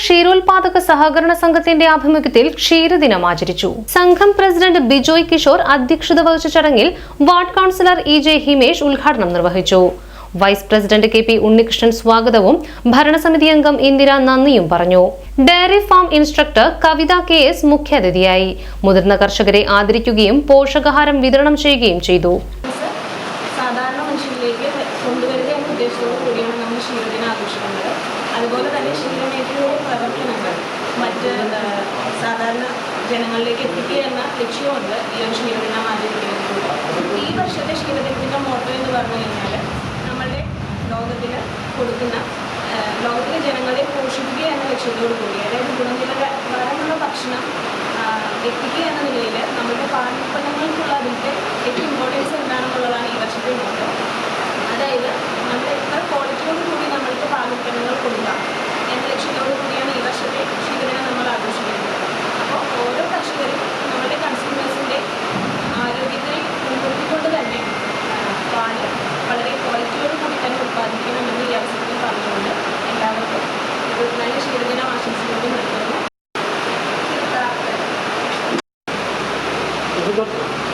ക്ഷീരോത്പാദക സഹകരണ സംഘത്തിന്റെ ആഭിമുഖ്യത്തിൽ ക്ഷീരദിനം ആചരിച്ചു. സംഘം പ്രസിഡന്റ് ബിജോയ് കിഷോർ അധ്യക്ഷത വഹിച്ച ചടങ്ങിൽ ward councillor E J Himesh ഉദ്ഘാടനം നിർവഹിച്ചു. Vice president K P Unnikrishnan സ്വാഗതവും ഭരണസമിതി അംഗം ഇന്ദിര നന്ദിയും പറഞ്ഞു. Dairy farm instructor Kavitha K S മുഖ്യാതിഥിയായി. മുതിർന്ന കർഷകരെ ആദരിക്കുകയും പോഷകാഹാരം വിതരണം ചെയ്യുകയും ചെയ്തു. സാധാരണ മനുഷ്യരിലേക്ക് കൊണ്ടുവരിക ഉദ്ദേശത്തോടു കൂടിയാണ് നമ്മൾ ക്ഷീരദിനം ആഘോഷിക്കുന്നത് അതുപോലെ തന്നെ ശീലമേഖലയുടെ പ്രവർത്തനങ്ങൾ. മറ്റ് സാധാരണ ജനങ്ങളിലേക്ക് എത്തിക്കുക എന്ന ലക്ഷ്യമുണ്ട് ഈ ഒരു ക്ഷീരദിനം ആചരിക്കുന്നത് ഈ വർഷത്തെ ക്ഷീരദിനത്തിന്റെ മോട്ടോ എന്ന് പറഞ്ഞു കഴിഞ്ഞാൽ നമ്മളുടെ ലോകത്തിന് കൊടുക്കുന്ന ലോകത്തിലെ ജനങ്ങളെ പോഷിപ്പിക്കുക എന്ന ലക്ഷ്യത്തോടു കൂടി അതായത് ഗുണനിലവാരമുള്ള ഭക്ഷണം എത്തിക്കുക എന്ന നിലയിൽ നമ്മുടെ Obrigado.